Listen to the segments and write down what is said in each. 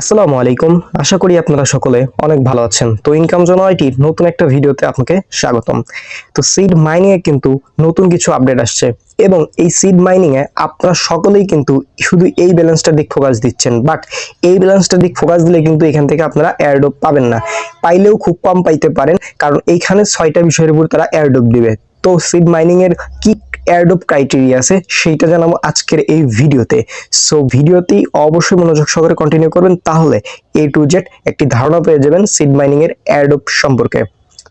আসসালামু আলাইকুম। আশা করি আপনারা সকলে অনেক ভালো আছেন। তো ইনকাম জন আইটির নতুন একটা ভিডিওতে আপনাকে স্বাগতম। তো সিড মাইনিং এ কিন্তু নতুন কিছু আপডেট আসছে এবং এই সিড মাইনিং এ আপনারা সকলেই কিন্তু শুধু এই ব্যালেন্সটার দিক ফোকাস দিচ্ছেন। বাট এই ব্যালেন্সটার দিক ফোকাস দিলে কিন্তু এখান থেকে আপনারা এয়ারড্রপ পাবেন না। পাইলেও খুব কম পাইতে পারেন, কারণ এইখানে ছয়টা বিষয়ের উপর তারা এয়ারড্রপ দিবে। তো সিড মাইনিং এর কি এয়ারড্রপ ক্রাইটেরিয়া আছে, সেইটা জানাব আজকের এই ভিডিওতে। সো ভিডিওতেই অবশ্যই মনোযোগ সহকারে কন্টিনিউ করবেন, তাহলে এ টু জেড একটি ধারণা পেয়ে যাবেন সিড মাইনিং এর এয়ারড্রপ সম্পর্কে।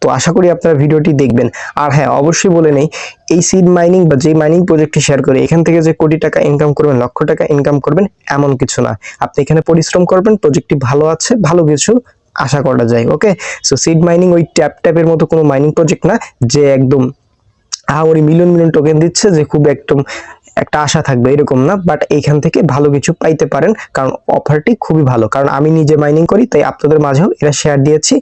তো আশা করি আপনারা ভিডিওটি দেখবেন। আর হ্যাঁ অবশ্যই বলে নেই, এই সিড মাইনিং বা যে মাইনিং প্রজেক্টটি শেয়ার করে, এখান থেকে যে কোটি টাকা ইনকাম করবেন, লক্ষ টাকা ইনকাম করবেন, এমন কিছু না। আপনি এখানে পরিশ্রম করবেন প্রজেক্টটি ভালো আছে, ভালো কিছু আশা করা যায় ওকে সো সিড মাইনিং ওই ট্যাপ ট্যাপের মতো কোনো মাইনিং প্রজেক্ট না, যে একদম আহামরি মিলিয়ন মিলিয়ন টোকেন দিচ্ছে যে খুব একদম একটা আশা থাকবে, এরকম না। বাট এইখান থেকে ভালো কিছু পাইতে পারেন, কারণ অফারটি খুবই ভালো। কারণ আমি নিজে মাইনিং করি, তাই আপনাদের মাঝেও এরা শেয়ার দিয়েছি।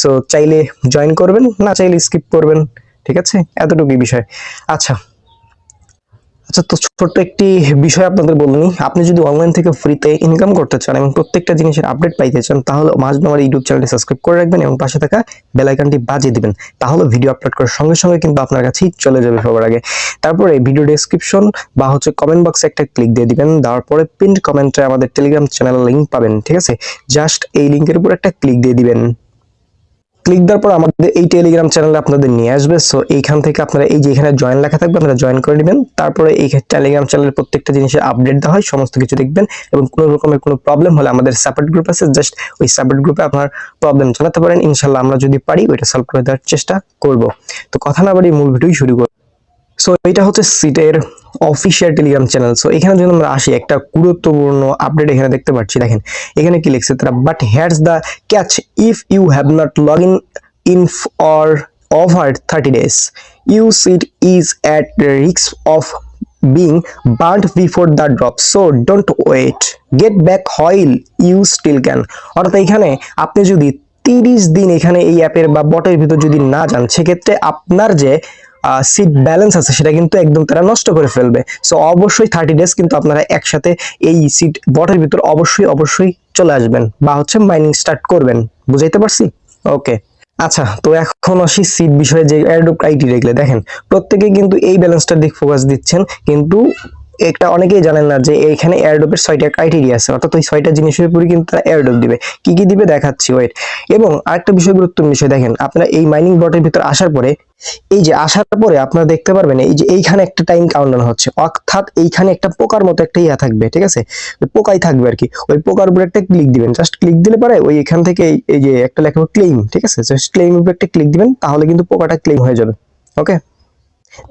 সো চাইলে জয়েন করবেন, না চাইলে স্কিপ করবেন, ঠিক আছে? এতটুকুই বিষয়। আচ্ছা আচ্ছা তো ছোট্ট একটি বিষয় আপনাদের বলিনি আপনি যদি অনলাইন থেকে ফ্রিতে ইনকাম করতে চান এবং প্রত্যেকটা জিনিসের আপডেট পাইতে চান, তাহলে মাঝ আমার ইউটিউব চ্যানেলটি সাবস্ক্রাইব করে রাখবেন এবং পাশে থাকা বেল আইকনটি বাজিয়ে দিবেন। তাহলে ভিডিও আপলোড করার সঙ্গে সঙ্গে কিন্তু আপনার কাছেই চলে যাবে সবার আগে। তারপরে ভিডিও ডেসক্রিপশন বা হচ্ছে কমেন্ট বক্সে একটা ক্লিক দিয়ে দিবেন। দেওয়ার পরে পিন কমেন্টে আমাদের টেলিগ্রাম চ্যানেলের লিঙ্ক পাবেন, ঠিক আছে? জাস্ট এই লিঙ্কের উপর একটা ক্লিক দিয়ে দিবেন। ক্লিক দেওয়ার পর আমাদের এই টেলিগ্রাম চ্যানেলে আপনাদের নিয়ে আসবে। সো এইখান থেকে আপনারা এই যে এখানে জয়েন লেখা থাকবে, আপনারা জয়েন করে নেবেন। তারপরে এই টেলিগ্রাম চ্যানেলের প্রত্যেকটা জিনিসের আপডেট দেওয়া হয়, সমস্ত কিছু দেখবেন। এবং কোনো রকমের কোনো প্রবলেম হলে আমাদের সাপোর্ট গ্রুপ আছে জাস্ট ওই সাপোর্ট গ্রুপে আপনার প্রবলেম জানাতে পারেন। ইনশাল্লাহ আমরা যদি পারি, ওইটা সলভ করে দেওয়ার চেষ্টা করব। তো কথা না বাড়ি মূল ভিডিওই শুরু করব সো এটা হচ্ছে সিটের অফিসিয়াল টেলিগ্রাম চ্যানেল সো এখানে যদি আমরা আসি, একটা গুরুত্বপূর্ণ আপডেট এখানে দেখতে পাচ্ছি। দেখেন, এখানে কি লিখছে তারা but here's the catch if you have not log in in or over thirty days you seed is at risk of being burnt before the drop. So, don't wait. Get back while you still can. অর্থাৎ এখানে আপনি যদি তিরিশ দিন এখানে এই অ্যাপের বা বটের ভিতর যদি না যান, সেক্ষেত্রে আপনার যে সিট ব্যালেন্স আছে, সেটা কিন্তু একদম তারা নষ্ট করে ফেলবে। সো অবশ্যই থার্টি ডেজ কিন্তু আপনারা একসাথে এই সিট বটের ভিতর অবশ্যই অবশ্যই চলে আসবেন বা হচ্ছে মাইনিং স্টার্ট করবেন। বুঝাইতে পারছি? ওকে আচ্ছা তো এখন আসি সিট বিষয়ে যে অ্যাডোপ দেখলে। দেখেন প্রত্যেকে কিন্তু এই ব্যালেন্সটার দিক ফোকাস দিচ্ছেন, কিন্তু একটা অনেকেই জানেন না যে এখানে এয়ারডোপের ছয়টা ক্রাইটেরিয়া আছে। অর্থাৎ ওই ছয়টা জিনিসের উপরে কিন্তু তারা এয়ারডোপ দিবে। কি কি দিবে দেখাচ্ছি ওয়েট এবং আরেকটা বিষয় গুরুত্বপূর্ণ বিষয় দেখেন, আপনারা এই মাইনিং বটের ভিতর আসার পরে, এই যে আসার পরে আপনারা দেখতে পারবেন, এই যে এইখানে একটা টাইম কাউন্টার হচ্ছে। অর্থাৎ এইখানে একটা পোকার মতো একটা ইয়া থাকবে, ঠিক আছে? পোকাই থাকবে আর কি ওই পোকার উপরে একটা ক্লিক দিবেন। জাস্ট ক্লিক দিলে পরে ওই এখান থেকে এই- এই যে একটা লেখা ক্লেম ঠিক আছে? জাস্ট ক্লেম উপরে একটা ক্লিক দিবেন, তাহলে কিন্তু পোকাটা ক্লেম হয়ে যাবে ওকে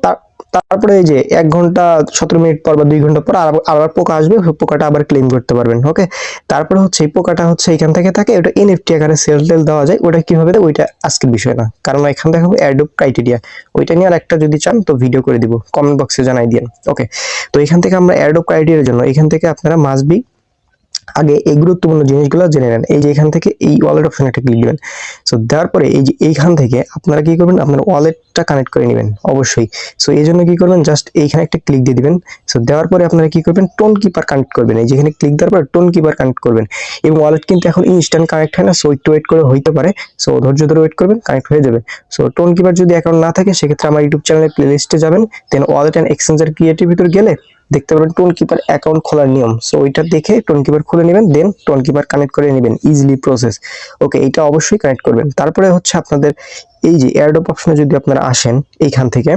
তার তারপরে এই যে এক ঘণ্টা সতেরো মিনিট পর বা দুই ঘণ্টা পর আবার পোকা আসবে পোকাটা আবার ক্লেম করতে পারবেন ওকে তারপরে হচ্ছে এই পোকাটা হচ্ছে এখান থেকে থাকে, ওটা এনএফটি আকারে সেল টেল দেওয়া যায়, ওটা কীভাবে ওইটা আজকের বিষয় না, কারণ এখান থেকে হবে অ্যাডোপ ক্রাইটেরিয়া ওইটা নিয়ে আর একটা যদি চান তো ভিডিও করে দিব কমেন্ট বক্সে জানাই দিন ওকে তো এখান থেকে আমরা অ্যাডোপ ক্রাইটেরিয়ার জন্য, এখান থেকে আপনারা মাসবি আগে এই গুরুত্বপূর্ণ জিনিসগুলো জেনে নেন। এই যে এখান থেকে এই ওয়ালেট অপশন একটা ক্লিক দিবেন। সো দেওয়ার পরে এই যে এইখান থেকে আপনারা কি করবেন? আপনার ওয়ালেটটা কানেক্ট করে নেবেন, অবশ্যই। সো এই জন্য কি করবেন? জাস্ট এইখানে একটা ক্লিক দিয়ে দিবেন। সো দেওয়ার পরে আপনারা কি করবেন? টোন কিপার কানেক্ট করবেন। এই যেখানে ক্লিক দেওয়ার পরে টোন কিপার কানেক্ট করবেন। এবং ওয়ালেট কিন্তু এখন ইনস্ট্যান্ট কানেক্ট হয় না সো একটু ওয়েট করে হইতে পারে। সো ধৈর্য ধরে ওয়েট করবেন কানেক্ট হয়ে যাবে। সো টোন কিপার যদি অ্যাকাউন্ট না থাকে, সেক্ষেত্রে আমার ইউটিউব চ্যানেলের প্লে লিস্টে যাবেন। Then wallet and exchanger creative ভিতর গেলে দেখতে পারবেন টোন কিপার অ্যাকাউন্ট খোলার নিয়ম। সো ওইটা দেখে টোন কিপার খুলে নেবেন দেন টোন কিপার কানেক্ট করে নেবেন ইজিলি প্রসেস ওকে এটা অবশ্যই কানেক্ট করবেন। তারপরে হচ্ছে আপনাদের এই যে এয়ারডপ অপশনে যদি আপনারা আসেন এইখান থেকে,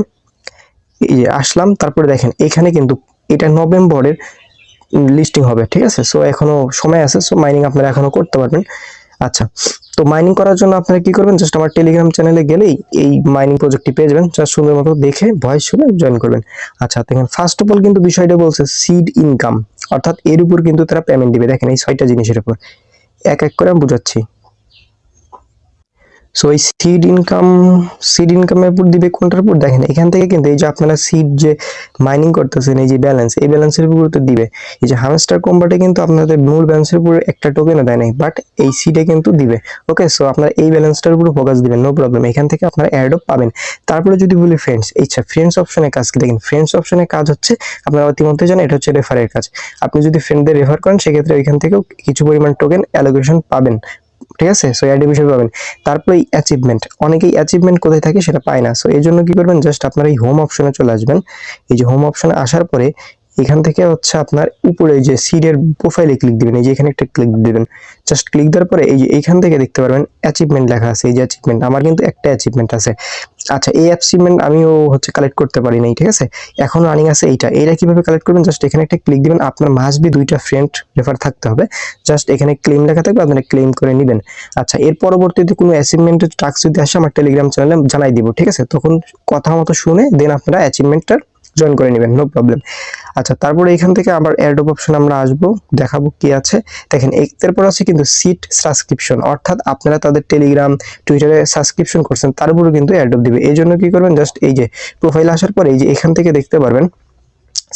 এই যে আসলাম, তারপরে দেখেন এখানে কিন্তু এটা নভেম্বরের লিস্টিং হবে, ঠিক আছে? সো এখনও সময় আছে সো মাইনিং আপনারা এখনও করতে পারবেন। আচ্ছা তো মাইনিং করার জন্য আপনারা কি করবেন? জাস্ট আমার টেলিগ্রাম চ্যানেলে গেলেই এই মাইনিং প্রজেক্টটি পেয়ে যাবেন। জাস্ট সুন্দর মতো দেখে ভয়েস শুনে জয়েন করবেন। আচ্ছা দেখেন ফার্স্ট অফ অল কিন্তু বিষয়টা বলছে সিড ইনকাম অর্থাৎ এর উপর কিন্তু তারা পেমেন্ট দিবে। দেখেন এই ছয়টা জিনিসের উপর। এক এক করে আমি বুঝাচ্ছি। সো এই সিড ইনকাম সিড ইনকামের উপর দিবে কোনটার উপর দেখেন, এখান থেকে কিন্তু এই যে আপনারা সিড যে মাইনিং করতেছেন, এই যে ব্যালেন্স এই ব্যালেন্সের উপর তো দিবে। এই যে হামস্টার কম্বাটে কিন্তু আপনাদের মূল ব্যালেন্সের উপর একটা টোকেনও দেয় নাই বাট এই সিডে কিন্তু দিবে। ওকে সো আপনারা এই ব্যালেন্সটার উপর ফোকাস দিবেন নো প্রবলেম এখান থেকে আপনারা অ্যাডও পাবেন। তারপরে যদি বলি ফ্রেন্ডস আচ্ছা ফ্রেন্ডস অপশনে কাজ কি দেখেন? ফ্রেন্ডস অপশনে কাজ হচ্ছে, আপনারা ইতিমধ্যে জানেন, এটা হচ্ছে রেফারের কাজ। আপনি যদি ফ্রেন্ডদের রেফার করেন, সেক্ষেত্রে ওইখান থেকেও কিছু পরিমাণ টোকেন অ্যালোকেশন পাবেন। ঠিক আছে? সো অ্যাড হিসেবে পাবেন। তারপরে অ্যাচিভমেন্ট অনেকেই অ্যাচিভমেন্ট কোথায় থাকে সেটা পায় না। সো এই জন্য কি করবেন? জাস্ট আপনার এই হোম অপশনে চলে আসবেন। এই যে হোম অপশনে আসার পরে এখান থেকে হচ্ছে আপনার উপরে যে সিডের প্রোফাইলে ক্লিক দিবেন, এই যে এখানে একটা ক্লিক দিবেন। জাস্ট ক্লিক দেওয়ার পরে এই যে এইখান থেকে দেখতে পারবেন অ্যাচিভমেন্ট লেখা আছে, এই যে অ্যাচিভমেন্ট আমার কিন্তু একটা অ্যাচিভমেন্ট আছে। আচ্ছা এই অ্যাচিভমেন্ট আমিও হচ্ছে কালেক্ট করতে পারি নাই, ঠিক আছে? এখন রানিং আছে এইটা। এইটা কীভাবে কালেক্ট করবেন? জাস্ট এখানে একটা ক্লিক দিবেন, আপনার মাস বি দুইটা ফ্রেন্ড রেফার থাকতে হবে। জাস্ট এখানে ক্লেম লেখা থাকবে, আপনারা ক্লেম করে নেবেন। আচ্ছা এর পরবর্তীতে কোনো অ্যাচিভমেন্টের টাস্ক যদি আসে, আমার টেলিগ্রাম চ্যানেলে জানাই দিব, ঠিক আছে? তখন কথা মতো শুনে দেন আপনারা অ্যাচিভমেন্টটা জয়েন করে নেবেন নো প্রবলেম আচ্ছা তারপরে এখান থেকে আবার অ্যাডব অপশন আমরা আসব, দেখাবো কি আছে। দেখেন এরপর আছে কিন্তু সিট সাবস্ক্রিপশন অর্থাৎ আপনারা তাদের টেলিগ্রাম টুইটারে সাবস্ক্রিপশন করছেন, তার উপরে কিন্তু অ্যাডব দিবে। এই জন্য কি করবেন? জাস্ট এই যে প্রোফাইল আসার পরে এই যে এখান থেকে দেখতে পারবেন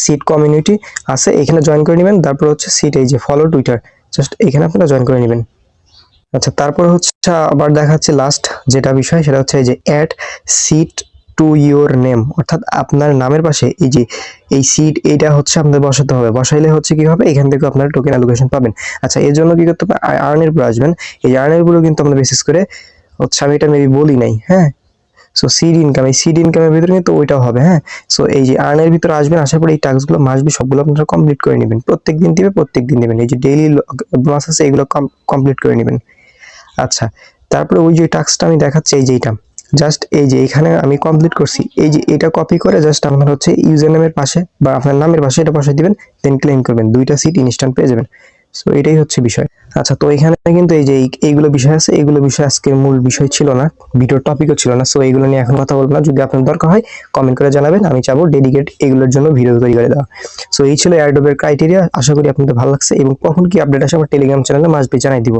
সিট কমিউনিটি আছে, এখানে জয়েন করে নেবেন, তারপর হচ্ছে সিট এই যে ফলো টুইটার জাস্ট এখানে আপনারা জয়েন করে নেবেন। আচ্ছা তারপর হচ্ছে আবার দেখাচ্ছে লাস্ট যেটা বিষয়, সেটা হচ্ছে এই যে add seed to your name অর্থাৎ আপনার নামের পাশে, এই যে, এই সিট এইটা হচ্ছে আপনাদের বসাতে হবে। বসাইলে হচ্ছে কি হবে এখান থেকে আপনারা টোকেন অ্যালোকেশন পাবেন। আচ্ছা এর জন্য কি করতে হবে? আর্নের উপর আসবেন। এই আর্নের উপরেও কিন্তু আমরা বেসিস করে হচ্ছে আমি এটা মেবি বলি নাই হ্যাঁ? সো সিড ইনকাম এই সিড ইনকামের ভিতরে কিন্তু ওইটাও হবে হ্যাঁ? সো এই যে আর্নের ভিতরে আসবেন, আসার পরে এই টাস্কগুলো মাসবি সবগুলো আপনারা কমপ্লিট করে নেবেন। প্রত্যেক দিন দিবে, প্রত্যেক দিন নেবেন এই যে ডেইলি মাস আছে, এগুলো কমপ্লিট করে নেবেন। আচ্ছা তারপরে ওই যে টাস্কটা আমি দেখাচ্ছি, এই যে এইটা। জাস্ট এই যে এখানে আমি কমপ্লিট করছি। এই যে এটা কপি করে জাস্ট আপনার হচ্ছে ইউজার নামের পাশে বা আপনার নামের পাশে এটা বসাই দিবেন দেন ক্লেম করবেন। দুইটা সিট ইনস্ট্যান্ট পেয়ে যাবেন। সো এটাই হচ্ছে বিষয়। আচ্ছা তো এখানে কিন্তু এই যে এই- এইগুলো বিষয় আছে। এইগুলো বিষয় আজকে মূল বিষয় ছিল না। ভিডিওর টপিকও ছিল না। সো এইগুলো নিয়ে এখন কথা বলব না। যদি আপনার দরকার হয় কমেন্ট করে জানাবেন। আমি চাবো ডেডিকেট এগুলোর জন্য ভিডিও তৈরি করে দেওয়া। সো এই ছিল এয়ারডোবের ক্রাইটেরিয়া আশা করি আপনাদের ভালো লাগছে এবং কখন কি আপডেট আসে আমার টেলিগ্রাম চ্যানেলে মাসবি জানাই দিব।